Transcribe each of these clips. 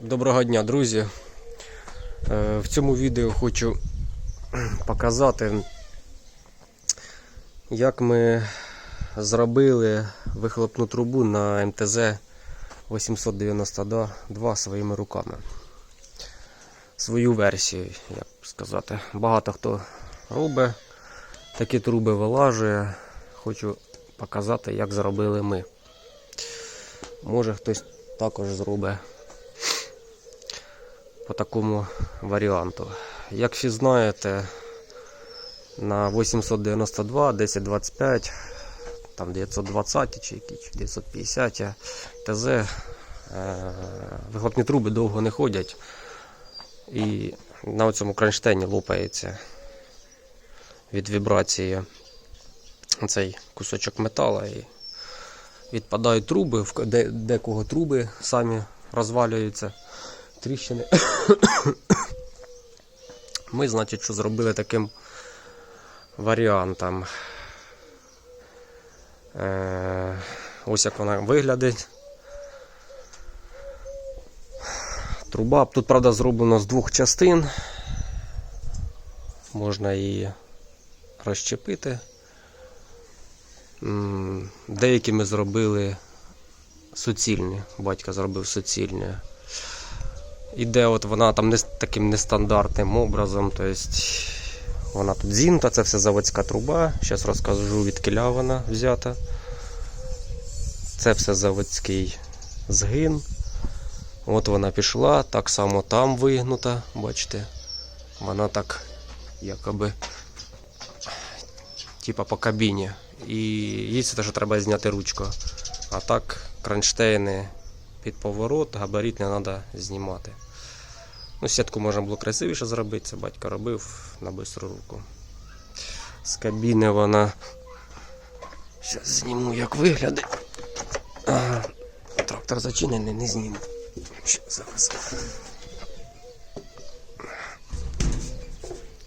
Доброго дня, друзі. Е, В цьому відео хочу показати, як ми зробили вихлопну трубу на МТЗ 892 своїми руками. Свою версію, як сказати. Багато хто робить такі труби вилажує. Хочу показати, як зробили ми. Може хтось також зробить по такому варіанту. Як всі знаєте, на 892, 1025, там 920 чи які, 950 ТЗ е, вихлопні труби довго не ходять і на цьому кронштейні лопається від вібрації цей кусочок металу і відпадають труби, в декого труби самі розвалюються тріщини. Ми, значить, що зробили таким варіантом. Е, ось як вона виглядить. Труба тут, правда, зроблена з двох частин. Можна її розчепити. Деякі ми зробили суцільні. Батько зробив суцільні. Іде от вона там не таким нестандартним образом. Тобто вона тут зінта, це все заводська труба. Зараз розкажу від кіля вона взята. Це все заводський згин. От вона пішла, так само там вигнута, бачите. Вона так якоби типа по кабіні. І їй це теж треба зняти ручку. А так кронштейни під поворот, габарит не треба знімати. Ну, сітку можна було красивіше зробити, це батько робив на бистру руку. З кабіни вона. Зараз зніму, як виглядає. Ага. Трактор зачинений, не зніму. Ще зараз.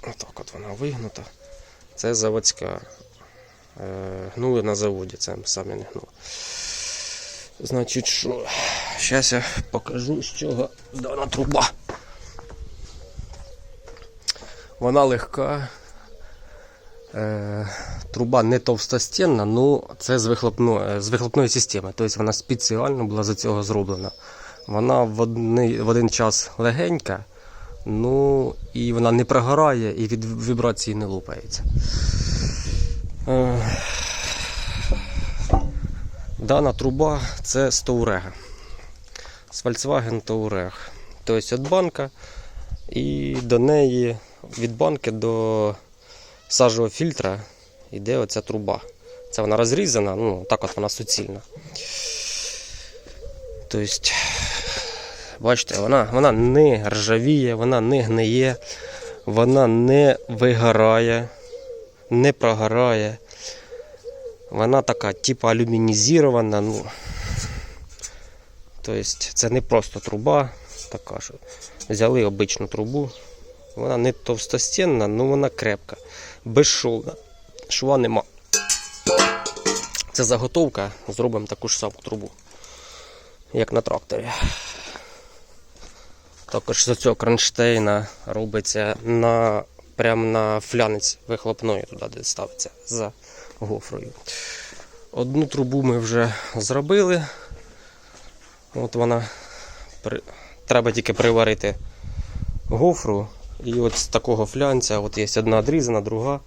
Отак от вона вигнута. Це заводська. Е, Гнули на заводі, це самі не гнули. Значить, що? Зараз я покажу, з чого дана труба. Вона легка. Е, труба не товстостінна, ну це з, вихлопно, з вихлопної системи. Тобто вона спеціально була за цього зроблена. Вона в, одни, в один час легенька, ну і вона не прогорає і від вібрації не лопається. Е, Дана труба це з Touareg. З Volkswagen Touareg. Тобто від банка і до неї від банки до сажового фільтра йде оця труба. Це вона розрізана, ну так от вона суцільна. Тобто, бачите, вона, вона не ржавіє, вона не гниє, вона не вигорає, не прогорає. Вона така, типу алюмінізована. Ну, тобто це не просто труба, така що взяли обичну трубу. Вона не товстостінна, але вона крепка, безшовна. Шва нема. Це заготовка, зробимо таку ж саму трубу, як на тракторі. Також з цього кронштейна робиться на, прямо на флянець вихлопної, туди де ставиться за гофрою. Одну трубу ми вже зробили. От вона. Треба тільки приварити гофру. І от з такого флянця от є одна відрізана, друга.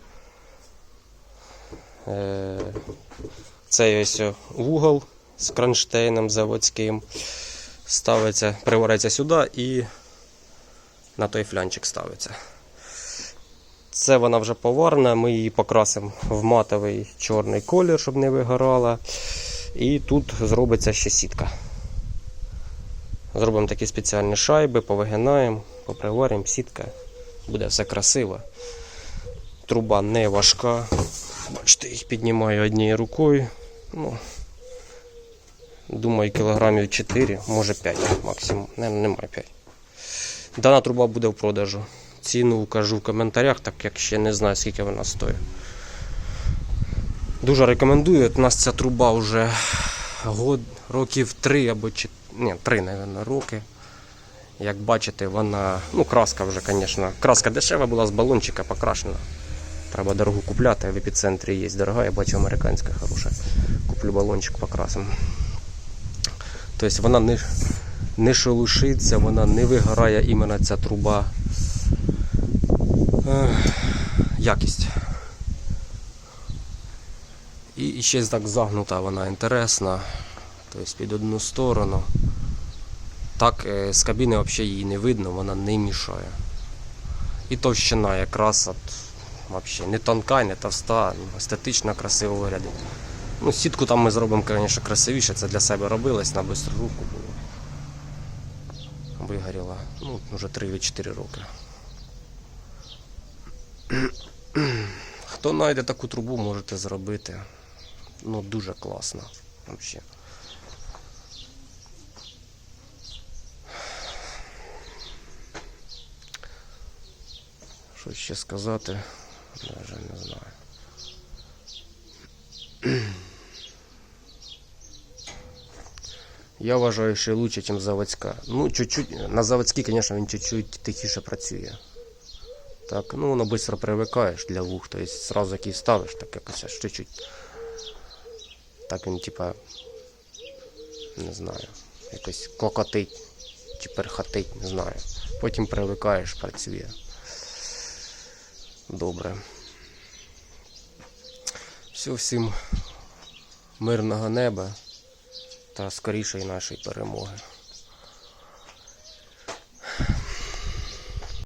Е, Цей ось вугол з кронштейном заводським. Ставиться, привариться сюди і на той флянчик ставиться. Це вона вже поварна, ми її покрасимо в матовий чорний колір, щоб не вигорала. І тут зробиться ще сітка. Зробимо такі спеціальні шайби, повигинаємо, поприваримо, сітка. Буде все красиво. Труба не важка. Бачите, їх піднімаю однією рукою. Ну, думаю, кілограмів 4, може 5 максимум. Не, немає 5. Дана труба буде в продажу. Ціну укажу в коментарях, так як ще не знаю, скільки вона стоїть. Дуже рекомендую. От У нас ця труба вже год, років 3 або 4, ні, 3, мабуть, роки. Як бачите, вона. Ну, краска вже, звісно. Краска дешева була з балончика покрашена. Треба дорогу купляти, в епіцентрі є дорога, я бачу американська хороша. Куплю балончик покрасим. Тобто вона не, не шелушиться, вона не вигорає іменно ця труба. Якість. І ще так загнута вона інтересна. Тобто під одну сторону. Так, е, з кабіни взагалі її не видно, вона не мішає. І товщина якраз от, взагалі не тонка, не товста, естетично красиво виглядить. Ну, сітку там ми зробимо, звісно, красивіше, це для себе робилось, на бистру руку було. Вигоріла. Ну, вже 3-4 роки. Хто знайде таку трубу, можете зробити. Ну, дуже класно. Взагалі. Що ще сказати? Даже не знаю. Я вважаю, що лучше, ніж заводська. Ну, чуть-чуть, на заводській, звісно, він чуть-чуть тихіше працює. Так, ну воно швидко привикаєш для вух, тобто сразу який ставиш, так якось аж чуть-чуть. Так він, типа, не знаю, якось клокотить чи перхотить, не знаю. Потім привикаєш, працює. Добре. Все, всім мирного неба та скорішої нашої перемоги.